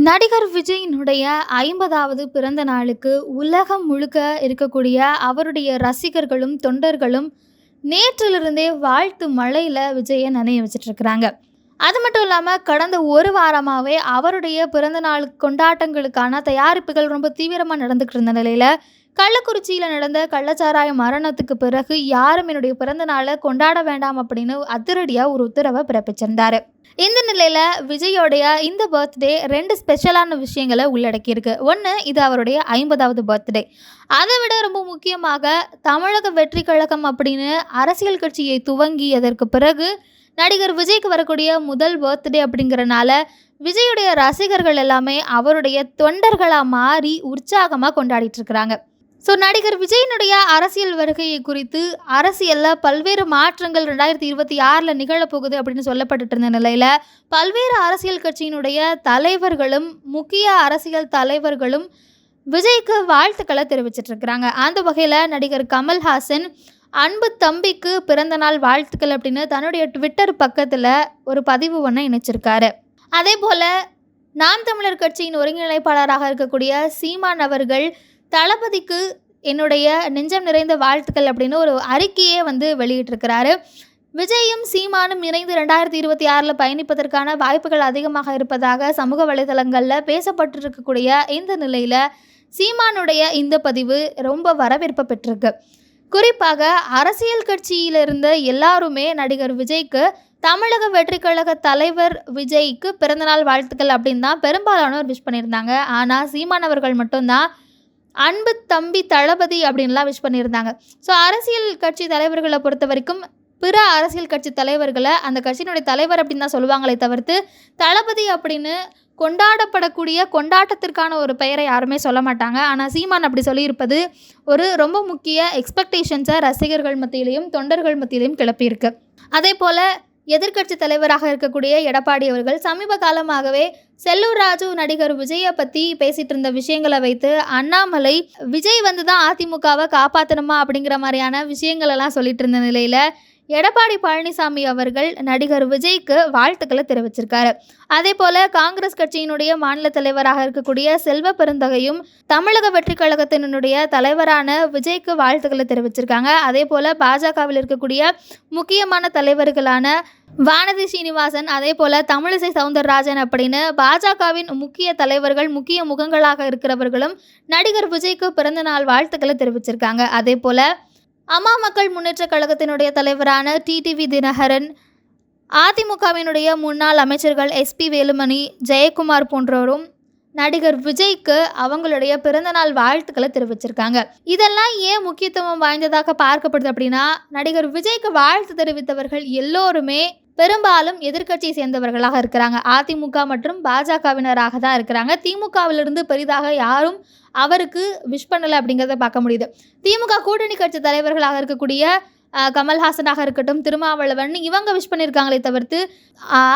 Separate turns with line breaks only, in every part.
நடிகர் விஜயினுடைய ஐம்பதாவது பிறந்த நாளுக்கு உலகம் முழுக்க இருக்கக்கூடிய அவருடைய ரசிகர்களும் தொண்டர்களும் நேற்றிலிருந்தே வாழ்த்து மழையில் விஜயை நனைய வச்சிட்ருக்கிறாங்க அது மட்டும் இல்லாமல் கடந்த ஒரு வாரமாகவே அவருடைய பிறந்தநாள் கொண்டாட்டங்களுக்கான தயாரிப்புகள் ரொம்ப தீவிரமாக நடந்துக்கிட்டு இருந்த நிலையில் கள்ளக்குறிச்சியில் நடந்த கள்ளச்சாராய மரணத்துக்கு பிறகு யாரும் என்னுடைய பிறந்த நாளை கொண்டாட வேண்டாம் அப்படின்னு அதிரடியாக ஒரு உத்தரவை பிறப்பிச்சிருந்தார். இந்த நிலையில் விஜயோடைய இந்த பர்த்டே ரெண்டு ஸ்பெஷலான விஷயங்களை உள்ளடக்கியிருக்கு. ஒன்று இது அவருடைய ஐம்பதாவது பர்த்டே. அதை விட ரொம்ப முக்கியமாக தமிழக வெற்றி கழகம் அப்படின்னு அரசியல் கட்சியை துவங்கியதற்கு பிறகு நடிகர் விஜய்க்கு வரக்கூடிய முதல் பர்த்டே அப்படிங்கிறனால விஜயுடைய ரசிகர்கள் எல்லாமே அவருடைய தொண்டர்களாக மாறி உற்சாகமாக கொண்டாடிட்டு இருக்கிறாங்க. ஸோ நடிகர் விஜயனுடைய அரசியல் வருகையை குறித்து அரசியலில் பல்வேறு மாற்றங்கள் ரெண்டாயிரத்தி இருபத்தி ஆறில் நிகழப்போகுது அப்படின்னு சொல்லப்பட்டுட்டு இருந்த நிலையில் பல்வேறு அரசியல் கட்சியினுடைய தலைவர்களும் முக்கிய அரசியல் தலைவர்களும் விஜய்க்கு வாழ்த்துக்களை தெரிவிச்சிட்டு இருக்கிறாங்க. அந்த வகையில் நடிகர் கமல்ஹாசன் அன்பு தம்பிக்கு பிறந்தநாள் வாழ்த்துக்கள் அப்படின்னு தன்னுடைய ட்விட்டர் பக்கத்தில் ஒரு பதிவு ஒன்று இணைச்சிருக்காரு. அதே போல் நாம் தமிழர் கட்சியின் ஒருங்கிணைப்பாளராக இருக்கக்கூடிய சீமான் அவர்கள் தளபதிக்கு என்னுடைய நெஞ்சம் நிறைந்த வாழ்த்துக்கள் அப்படின்னு ஒரு அறிக்கையே வந்து வெளியிட்டிருக்கிறாரு. விஜயும் சீமானும் இணைந்து ரெண்டாயிரத்தி இருபத்தி ஆறில் பயணிப்பதற்கான வாய்ப்புகள் அதிகமாக இருப்பதாக சமூக வலைதளங்களில் பேசப்பட்டிருக்கக்கூடிய இந்த நிலையில் சீமானுடைய இந்த பதிவு ரொம்ப வரவேற்பு பெற்றிருக்கு. குறிப்பாக அரசியல் கட்சியில் இருந்த எல்லாருமே நடிகர் விஜய்க்கு தமிழக வெற்றி கழக தலைவர் விஜய்க்கு பிறந்தநாள் வாழ்த்துக்கள் அப்படின்னு தான் பெரும்பாலானோர் விஷ் பண்ணியிருந்தாங்க. ஆனால் சீமானவர்கள் மட்டும்தான் அன்பு தம்பி தளபதி அப்படின்லாம் விஷ் பண்ணியிருந்தாங்க. ஸோ அரசியல் கட்சி தலைவர்களை பொறுத்த வரைக்கும் பிற அரசியல் கட்சி தலைவர்களை அந்த கட்சியினுடைய தலைவர் அப்படின்னு தான் சொல்லுவாங்களே தவிர்த்து தளபதி அப்படின்னு கொண்டாடப்படக்கூடிய கொண்டாட்டத்திற்கான ஒரு பெயரை யாருமே சொல்ல மாட்டாங்க. ஆனால் சீமான் அப்படி சொல்லியிருப்பது ஒரு ரொம்ப முக்கிய எக்ஸ்பெக்டேஷன்ஸை ரசிகர்கள் மத்தியிலையும் தொண்டர்கள் மத்தியிலையும் கிளப்பியிருக்கு. அதே போல் எதிர்க்கட்சி தலைவராக இருக்கக்கூடிய எடப்பாடி அவர்கள் சமீப காலமாகவே செல்லூர் ராஜு நடிகர் விஜயை பற்றி பேசிகிட்டு இருந்த விஷயங்களை வைத்து அண்ணாமலை விஜய் வந்து தான் அதிமுகவை காப்பாற்றணுமா அப்படிங்கிற மாதிரியான விஷயங்களெல்லாம் சொல்லிட்டு இருந்த நிலையில் எடப்பாடி பழனிசாமி அவர்கள் நடிகர் விஜய்க்கு வாழ்த்துக்களை தெரிவிச்சிருக்காரு. அதே போல காங்கிரஸ் கட்சியினுடைய மாநில தலைவராக இருக்கக்கூடிய செல்வ பெருந்தகையும் தமிழக வெற்றி கழகத்தினுடைய தலைவரான விஜய்க்கு வாழ்த்துக்களை தெரிவிச்சிருக்காங்க. அதே போல பாஜகவில் இருக்கக்கூடிய முக்கியமான தலைவர்களான வானதி சீனிவாசன் அதே போல தமிழிசை சவுந்தரராஜன் அப்படின்னு பாஜகவின் முக்கிய தலைவர்கள் முக்கிய முகங்களாக இருக்கிறவர்களும் நடிகர் விஜய்க்கு பிறந்தநாள் வாழ்த்துக்களை தெரிவிச்சிருக்காங்க. அதே போல அம்மா மக்கள் முன்னேற்ற கழகத்தினுடைய தலைவரான டிடிவி தினகரன் அதிமுகவினுடைய முன்னாள் அமைச்சர்கள் எஸ்பி வேலுமணி ஜெயக்குமார் போன்றோரும் நடிகர் விஜய்க்கு அவங்களுடைய பிறந்தநாள் வாழ்த்துக்களை தெரிவிச்சிருக்காங்க. இதெல்லாம் ஏன் முக்கியத்துவம் வாய்ந்ததாக பார்க்கப்படுது அப்படின்னா நடிகர் விஜய்க்கு வாழ்த்து தெரிவித்தவர்கள் எல்லோருமே பெரும்பாலும் எதிர்க்கட்சியை சேர்ந்தவர்களாக இருக்கிறாங்க. அதிமுக மற்றும் பாஜகவினராக தான் இருக்கிறாங்க. திமுகவிலிருந்து பெரிதாக யாரும் அவருக்கு விஷ் பண்ணலை அப்படிங்கிறத பார்க்க முடியுது. திமுக கூட்டணி கட்சி தலைவர்களாக இருக்கக்கூடிய கமல்ஹாசனாக இருக்கட்டும் திருமாவளவன் இவங்க விஷ் பண்ணியிருக்காங்களே தவிர்த்து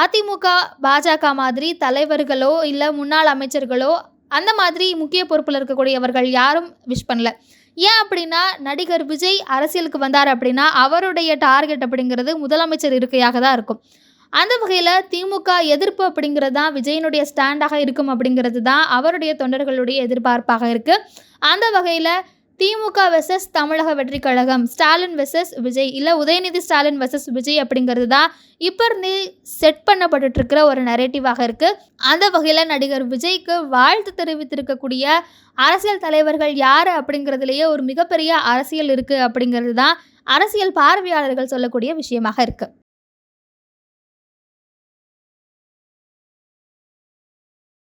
அதிமுக பாஜக மாதிரி தலைவர்களோ இல்லை முன்னாள் அமைச்சர்களோ அந்த மாதிரி முக்கிய பொறுப்பில் இருக்கக்கூடியவர்கள் யாரும் விஷ் பண்ணல. ஏன் அப்படின்னா நடிகர் விஜய் அரசியலுக்கு வந்தார் அப்படின்னா அவருடைய டார்கெட் அப்படிங்கிறது முதலமைச்சர் இருக்கையாக தான் இருக்கும். அந்த வகையில் திமுக எதிர்ப்பு அப்படிங்கிறது தான் விஜயனுடைய ஸ்டாண்டாக இருக்கும் அப்படிங்கிறது தான் அவருடைய தொண்டர்களுடைய எதிர்பார்ப்பாக இருக்குது அந்த வகையில் திமுக வெர்சஸ் தமிழக வெற்றி கழகம். ஸ்டாலின் வெர்சஸ் விஜய். இல்லை உதயநிதி ஸ்டாலின் வெர்சஸ் விஜய் அப்படிங்கிறது தான் இப்போ இருந்து செட் பண்ணப்பட்டுருக்கிற ஒரு நரேட்டிவாக இருக்குது அந்த வகையில் நடிகர் விஜய்க்கு வாழ்த்து தெரிவித்திருக்கக்கூடிய அரசியல் தலைவர்கள் யார் அப்படிங்கிறதுலேயே ஒரு மிகப்பெரிய அரசியல் இருக்குது அப்படிங்கிறது தான் அரசியல் பார்வையாளர்கள் சொல்லக்கூடிய விஷயமாக இருக்குது